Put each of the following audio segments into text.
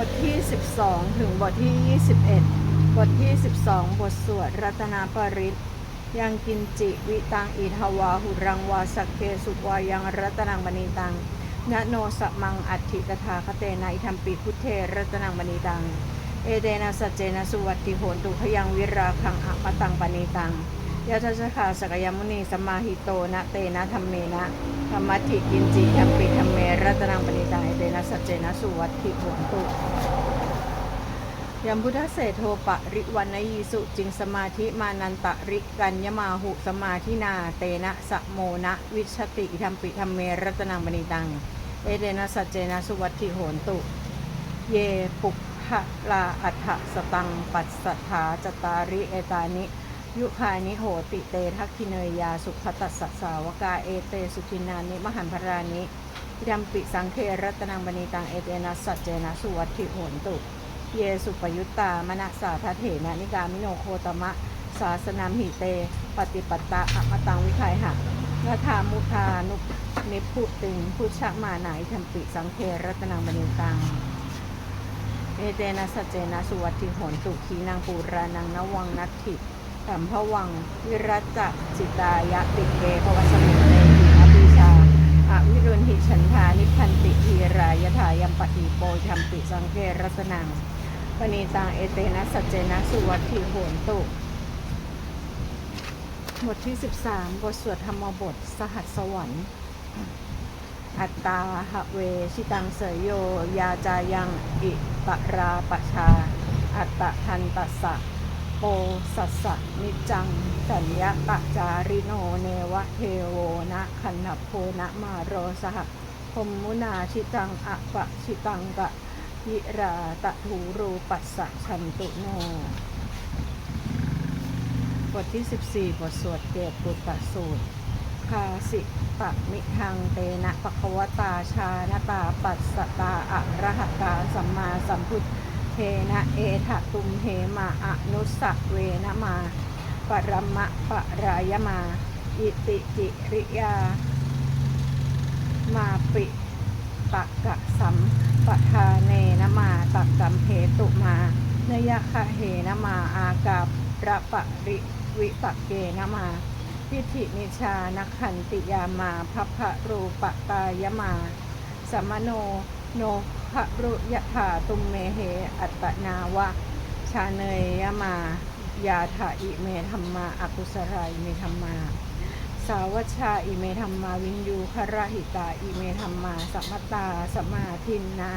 บทที่ 12 ถึงบทที่ 21 บทที่ 12 บทสวดรัตนาปริตยังกินจิวิตังอิทวาหุรังวาสักเกสุวายังรัตนังมณีตังนโนสมังอัตถิตถาคเตนะอิธรรมปิพุทเทรัตนังมณีตัง เอเดนะสัจเจนะสุวัตติโหนตุขยังวิราคังอะมะตังปณีตัง ยะทัสขาสกยมุนีสมาหิโตนะเตนะธรรมเมนะธรรมัตถิกินจิธรรมปิธรรมเมรัตนังปณีตังเอเดนะสัจเจนะสุวัตติโหนตุยัมพุทธเศโทปะริวันนยีสุจิงสมาธิมานันตะริกัญญมาหุสมาธินาเตนะสะโมนะวิชติธรรมปิธรรมเมรัตนังมณีตัง เอเดนะสัจเจนะสุวัตถิโหนตุ เยปุกขะลาอัฏฐสตังปัสสัทธาจตาริเอตานิ ยุคานิโหติเตทักขิเนยยาสุขตัสสสาวกาเอเตสุขินานิมหันพรานิยัมปิสังเครัตนังมณีตังเอเดนะสัจเจนะสุวัตถิโหนตุ เยสุปยุตตามณสาทเถนะนิกามิโนโคตมะ ศาสนามหิเต ปฏิปัตตะอะมะตังวิคัยหะนาธามุทานุนิพุติงพุชะมานาอิธรรมปิสังเครัตนังมณีตังเอเตนะสัจเจนะสุวัตถิโหนตุขีนางปูรานังนวังนัตถิ สัมภวัง วิรัตจจิตายะติเกภวสมิเตหิอภิชาอวิรุณหิฉันทานิพันติทีรายถายัมปติโปธรรมปิสังเครัตนังปณีตังเอเตนะสัจเจนะสุวัตถิโหนตุบทที่ 13 บทสวดธรรมบท สหัสสวรรค์ อัตตาหะเวชิตังเสยโย ยาจายัง อิปะราปะชา อัตตะทันตัสสะ โปสัสสะนิจัง สัญญะตะจาริโนเนวะเทโวนะคันนโพนะมาโรสหพมมุนาชิตังอะปะชิตังกะยิราตะถูรูปัสสะชันตุโนบทที่ 14 บทสวดเกตปุตตสูตรคาสิปะมิทังเตนะปะควตาชานตาปัสสตาอะระหะตาสัมมาสัมพุทธ เทนะเอทะตุมเหมาอนุสสะเวนะมา ปรมะปรายมา อิติจิริยา มาปิตะกะสัมปทาเนนะมาตักกัมเพตุมานยะคะเหนะมา อากาประปะริวิปะเกนะมา พิธินิชานขันติยามาพัพพรูปตายมาสัมโน โนภรุยถาตุมเมเหอัตนาวะ ชาเนยยมายาถาอิเมธรรมาอกุสรายเมธรรมา สาวชาอิเมธรรมาวินยูครหิตาอิเมธรรมาสัมมตาสมาทินนา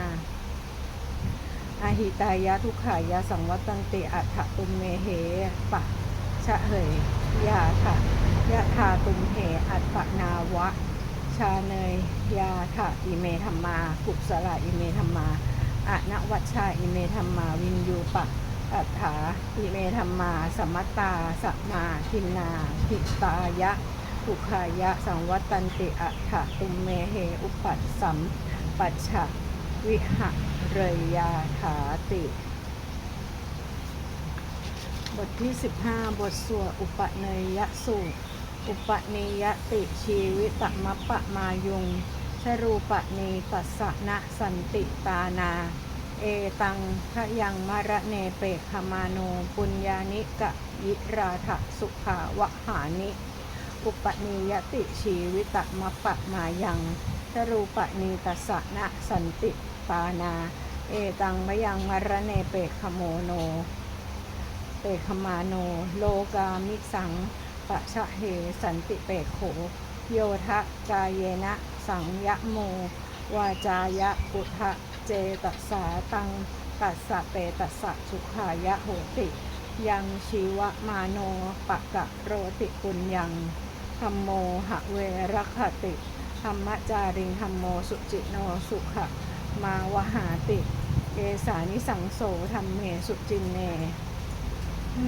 อาหิตายะทุกขายะสังวัตันติอัฏฐตุมเมเหปะชะเหยยาถะยะธาตุมเหอัตตนาวะ ชาเนยยาถะอิเมธรรมากุศลอิเมธรรมาอะนวัชชาอิเมธรรมาวินยูปะอัฏฐาอิเมธรรมาสมมตตาสัมมาทินนาหิตายะทุกขายะสังวัตันติอัฏฐตุมเมเหอุปัสสัมปัชชะวิหะเรยยาถาติ บทที่ 15 บทสวดอุปเนยยสูตร อุปนิยติชีวิตมัปปะมายุง ชรูปนีตัสสนะสันติตานา เอตังทะยังมะระเนเปขมาโนปุญญานิกะยิราถสุขาวหานิ อุปนิยติชีวิตมัปปะมายังชรูปนีตัสสนะสันติตานา เอตังมะยังมะระเนเปขโมโน เปขมาโน โลกามิสัง ปะชะเหสันติเปโข โยทะกายเยนะ สังยะโม วาจายะปุทะเจตัสสาตังตัสสะเปตัสสะสุขายะโหติ ยังชีวะมาโนปะกะโรติปุญญังธรรมโมหะเวรคติธรรมจาริงธรรมโมสุจิโนสุขะมาวหาติเอสานิสังโสธรรมเมสุจินเน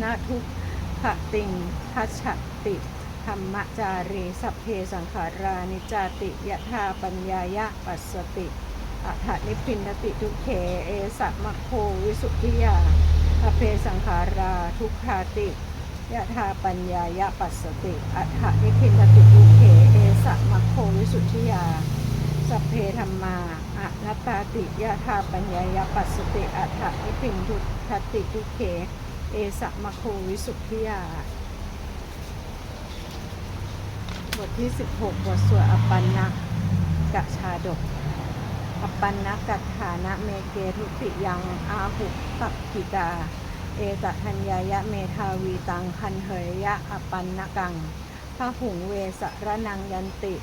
นาทุก ขติงทัชติธรรมจารีสัพเพสังขารานิจาติยะธาปัญญายะปัสสติอัฏฐนิพินติทุเขเอสัมมโควิสุทธิยาอเพสังขาราทุกขาติยะธาปัญญายะปัสสติอัฏฐนิพินติทุเขเอสัมมโควิสุทธิยาสัพเพธรรมาอะนัตตาติยะธาปัญญายปัสสติอัฏฐนิพิงทุทตติทุเค เอสะมะโควิสุทธิยา บทที่ 16 บทสวดอปันนะกะชาดก อปันนะกัฐานะเมเกทุติยังอาหุตักกิตา เอตทัญญายะเมทาวีตังคันเหยยะอปปันนะกังพระหุงเวสระนังยันติ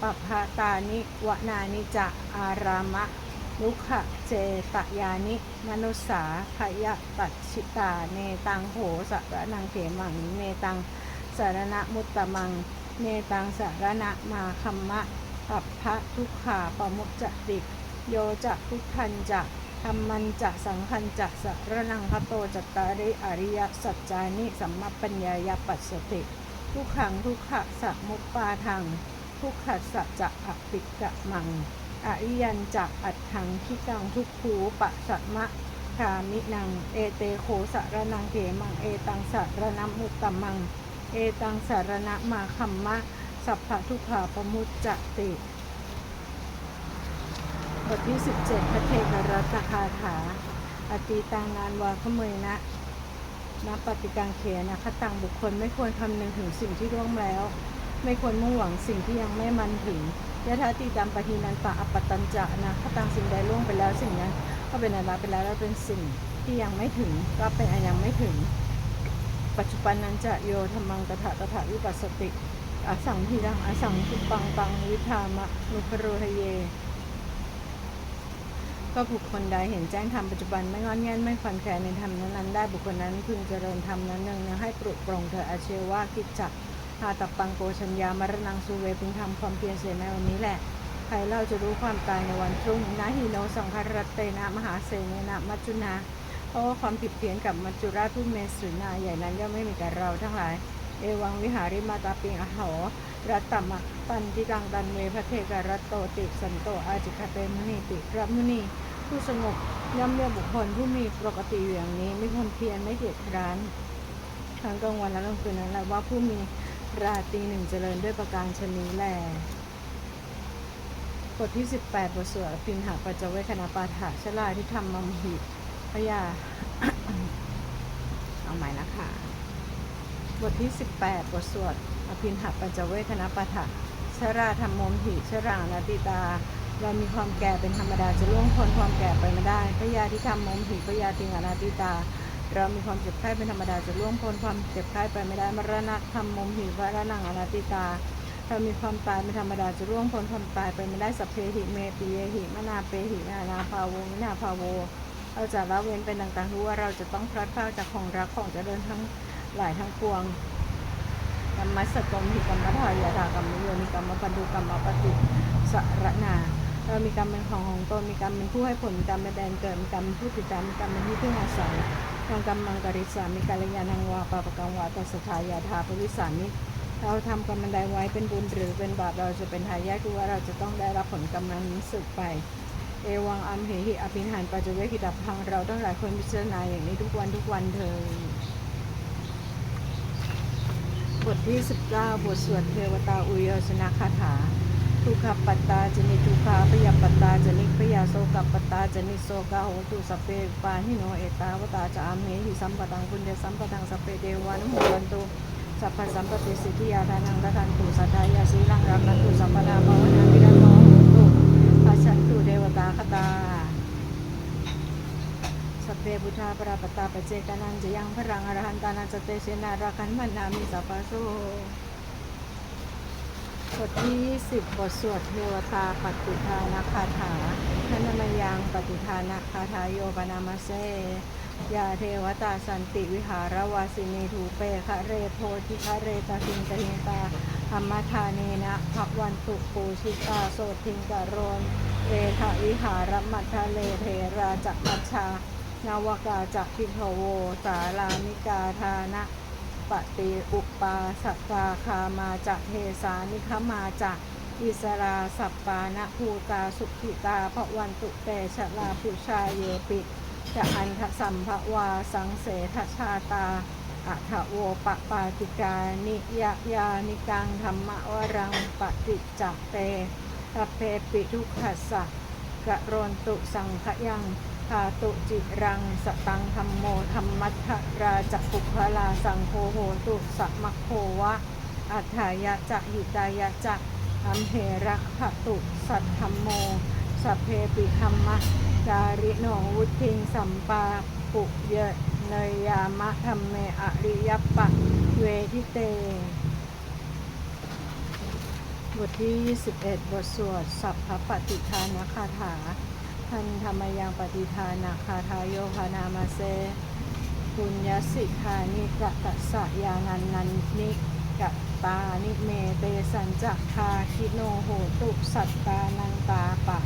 ปภาตานิวนานิจะอารามะ ลุขะเจตยานิ มนุสสาพยตัดชิตา เนตังโหสระนังเขมังเนตังสารณะมุตตะมังเนตังสารณะมาคัมมะปัปพะทุกขาปมุจจติโยจะทุกขันจะธรรมันจะสังคันจะสารนังคโตจัตตาริอริยสัจจานิสัมมปัญญายปัสสติทุกขังทุกขะสะมุปปาทังทุกขัสสะจะอปิกะมัง อริยันจะอัดถังคิกังทุกขูปะสัมมะคามินัง เอเตโคสารนังเขมัง เอตังสารนัมุตตมัง เอตังสารณะมาคัมมะ สัพพะทุกขาปมุจจติ บทที่ 17 พระเทกรัตคาถา อตีตังนานวาขเมยนะนับปฏิกังเขนะคตังบุคคลไม่ควรคำนึงถึงสิ่งที่ล่วงแล้ว ไม่ควรมุ่งหวังสิ่งที่ยังไม่มันถึง ยะทาติตามปฏินันตะอปปตัญจะนะคตังสิ่งใดล่วงไปแล้วสิ่งนั้นก็เป็นอะไรไปแล้วแล้วเป็นสิ่งที่ยังไม่ถึงก็เป็นอันยังไม่ถึง ปัจจุบันนั้นจะโยธรรมังตถาตถาวิปัสสติอสังทีรังอสังคุปังตังวิธามะนุพโรทเย ก็บุคคลใดเห็นแจ้งธรรมปัจจุบันไม่งอนแง่นไม่ฝันแคลในธรรมนั้นๆได้บุคคลนั้นพึงเจริญธรรมนั้นหนึ่งนะให้ปลุกปลงเธออาเชวากิจจัก หาตับปังโกชัญญามรณังสุเวพึงทำความเพียรเสียในวันนี้แหละ ใครเล่าจะรู้ความตายในวันพรุ่งนะหิโนสังคารตเตนะมหาเสนนะมัจจุนาเพราะว่าความผิดเพี้ยนกับมัจจุราชผู้เมสุนาใหญ่นั้นย่อมไม่มีแก่เราทั้งหลาย เอวังวิหาริมาตาปิงอโหรัตตมะปันติกังดันเวพระเทกรัตโตติสันโตอาจิคเตมุนีติพระมุนีผู้สงบย่อมเรียกบุคคลผู้มีปกติอยู่อย่างนี้ไม่ความเพียรไม่เกียจคร้านทั้งกลางวันและกลางคืนนั้นแหละว่าผู้มี ราตรีหนึ่งเจริญด้วยประการชนี้แลบทที่ 18บทสวดพินหาปัจจเวคณาปาฐะชลาที่ทำมัมหิพยา เอาใหม่นะคะ บทที่ 18บทสวดอภินหปัญจเวคณปะทะชราธรรมมหิชรานาติตา เรามีความแก่เป็นธรรมดาจะล่วงพ้นความแก่ไปไม่ได้พยาที่ทำมมหิพยาติงอนาติตา เรามีความเจ็บไข้เป็นธรรมดาจะล่วงพ้นความเจ็บไข้ไปไม่ได้มรณะธรรมมมหิวรนังอนาติตาเรามีความตายเป็นธรรมดาจะล่วงพ้นความตายไปไม่ได้สัพเพหิเมปิเยหิมนาเปหินานาภาโวมินาภาโวเราจะละเว้นเป็นต่างๆรู้ว่าเราจะต้องพลัดพรากจากของรักของเจริญทั้งหลายทั้งปวงกรรมสกมหิกรรมทายาทากรรมโยนิกรรมปันดุกรรมปฏิสรณาเรามีกรรมเป็นของของตนมีกรรมเป็นผู้ให้ผลกรรมเป็นแดนเกิดมีกรรมเป็นผู้ติดตามมีกรรมเป็นที่พึ่งอาศัย ทางกรรมังกริสามีกาลยานังวาปาปกังวาตัสทายาทาปวิสานิเราทำกรรมใดไว้เป็นบุญหรือเป็นบาปเราจะเป็นทายาทคือว่าเราจะต้องได้รับผลกรรมนั้นสืบไป เอวังอัมเหหิอภินหันปัจจเวกิดับพังเราต้องหลายคนพิจารณาอย่างนี้ทุกวันทุกวันเธอบทที่ 19 บทสวดเทวตาอุยชนะคาถา ทุกขปัตตาจนิทุกขาพยาปัตตาจนิพยาโสกปัตตาจนิโสกาโหตุสพเปปาหิโนเอตาวตาจามเหหิสัมปตังปุญญสัมปตังสพเปเดวานุโมวันตุสัพพสัมปติสิทธิยาทานังรัตันตุสัทธายาสีรังรักันตุสัมปนาภาวนาวิรัมโมตุปัจฉันตุเทวตาคตาสัพเพพุทธาปราปตาปเจกานันจะยังพรังอรหันตานันจเตเสนาราคันมันนามิสัพพะโส บทที่20บทสวดเทวตาปฏิทานาคาถาท่านมยังปฏิทานาคาถาโยปนามาเซยาเทวตาสันติวิหารวาสินีทูเปคะเรโพธิคะเรตาทิงกหิงตาธรรมทาเนนะภวันตุปูชิตาโสทิงกะโรนเอทะวิหารมัทะเลเทราจักมัชชานาวกาจักพิทโวสารานิกาทานะ ปฏิอุปปาสักาคามาจักเทสานิคมาจักอิสราสัปปานะภูตาสุขิตาพระวันตุเตชะลาปุชาเยปิจะอันทสัมภวาสังเสทชาตาอัทโวปะปาติกานิยยานิกังธรรมวรังปฏิจเตสัพเพปิทุขัสสะกะโรนตุสังขยัง พาตุจิรังสตังธรรมโมธรรมัทธราจะปุพลาสังโฆโหตุสัมมโควะ อัฏฐายะจะหิตายะจะอัมเหระขะตุสัทธรรมโมสัพเพปิธรรมะการิโนวุทิงสัมปาปุเยเนยยามะธรรมเมอริยปปะเวทิเต บทที่ 21 บทสวดสัพพปฏิทานคาถา ทันธรรมยังปฏิทานาคาทายโยคานามาเซปุญญสิทานิกะตะสะยานันนันนิกะตานิเมเตสัญจักคาคิโนโหตุสัตตานันตาปะ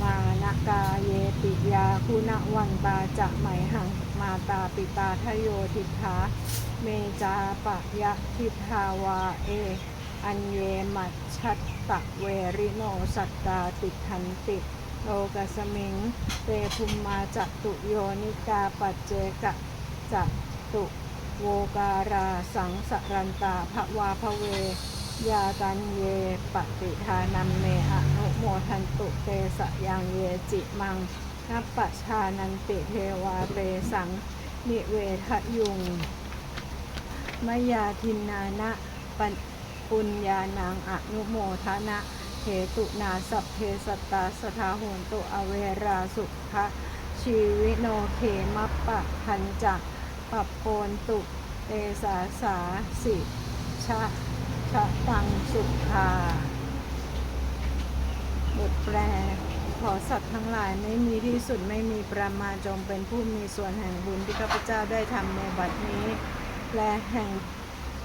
มานากาเยปิยาคุณวันตาจะไหมหังมาตาปิตาทโยทิธาเมจาปะยะทิทาวาเอ อันเยมัชชัตตะเวริโนสัตตาติทันติ โลกสมิงเตภุมมาจัตุโยนิกาปัจเจกะจตุโวการาสังสรันตาภวาภเวยากันเยปฏิทานัมเมอนุโมทันตุเตสะยังเยจิมังนัปปชานันติเทวาเรสังนิเวทยุง มยาทินนานะปัญปุญญานังอนุโมทนะ เหตุนาสัพเพสตตาสทาโหนตุอเวราสุขะชีวิโนเขมัปปะพันจักปรับโปนตุเตสาสาสิชะชะตังสุขาบทแปลขอสัตว์ทั้งหลายไม่มีที่สุดไม่มีประมาณจงเป็นผู้มีส่วนแห่งบุญที่ข้าพเจ้าได้ทำในบัดนี้ และแห่ง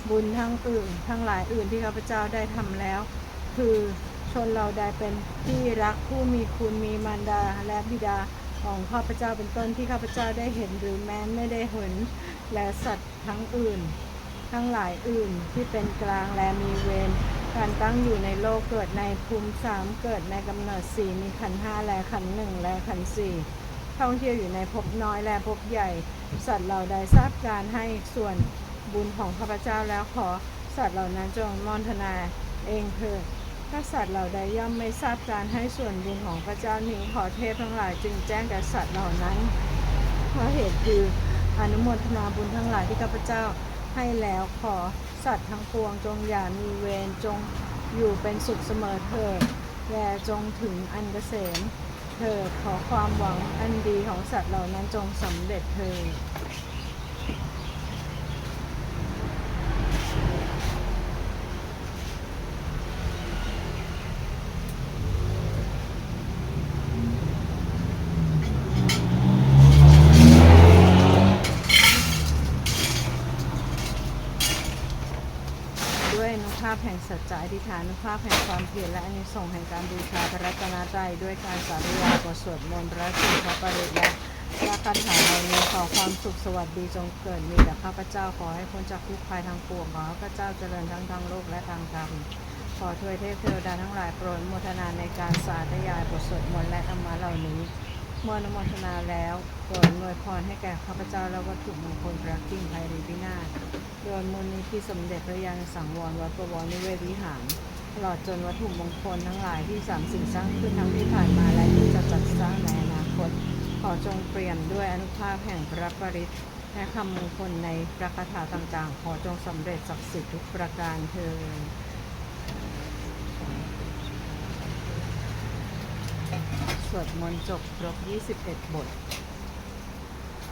บุญทั้งอื่น ทั้งหลายอื่นที่ข้าพเจ้าได้ทำแล้ว คือ นเราได้เป็นที่รักผู้มีคุณมีมารดาและบิดาของข้าพเจ้าเป็นต้นที่ข้าพเจ้าได้เห็นหรือแม้ไม่ได้เห็นและสัตว์ทั้งอื่น ทั้งหลายอื่นที่เป็นกลางและมีเวรการตั้งอยู่ในโลกเกิดในภูมิสามเกิดในกำเนิดสี่มีขันห้าและขันหนึ่งและขันสี่ท่องเที่ยวอยู่ในภพน้อยและภพใหญ่ สัตว์เหล่าใดทราบการให้ส่วนบุญของข้าพเจ้าแล้วขอสัตว์เหล่านั้นจงมอนทนาเองเถิด ถ้าสัตว์เหล่าใดย่อมไม่ทราบการให้ส่วนบุญของพระเจ้านี้ขอเทพทั้งหลายจึงแจ้งแก่สัตว์เหล่านั้นเพราะเหตุคืออนุโมทนาบุญทั้งหลายที่ข้าพเจ้าให้แล้วขอสัตว์ทั้งปวงจงอย่ามีเวรจงอยู่เป็นสุขเสมอเถิดแลจงถึงอันเกษมเถิดขอความหวังอันดีของสัตว์เหล่านั้นจงสำเร็จเถิด ด้วยอนุภาพแห่ง สัจจะอธิษฐานภาพแห่งความเพียรและอานิสงส์แห่งการบูชาพระรัตนตรัยด้วยการสาธยายบทสวดมนต์พระสุภปริตและพระคาถาเหล่านี้ขอความสุขสวัสดีจงเกิดมีแด่ข้าพเจ้าขอให้พ้นจากทุกภัยทางปวงขอข้าพเจ้าเจริญทั้งทางโลกและทางธรรมขอทวยเทพเทวดาทั้งหลายโปรดอนุโมทนาในการสาธยายบทสวดมนต์และธรรมะเหล่านี้ เมื่อนมทนาแล้วโปรดอวยพรให้แก่ข้าพเจ้าและวัตถุมงคลพระกิ่งไพรีพินาศโดยมูลนิธิสมเด็จพระยาณสังวรวัดประวรนิเวศวิหารตลอดจนวัตถุมงคลทั้งหลายที่สามสิ่งสร้างขึ้นทั้งที่ผ่านมาและที่จะจัดสร้างในอนาคต ขอจงเปลี่ยนด้วยอนุภาพแห่งพระปริตและคำมงคลในพระคาถาต่างๆ ขอจงสำเร็จศักดิ์สิทธิ์ทุกประการเถิดส วดมนต์จบครบ 21 บท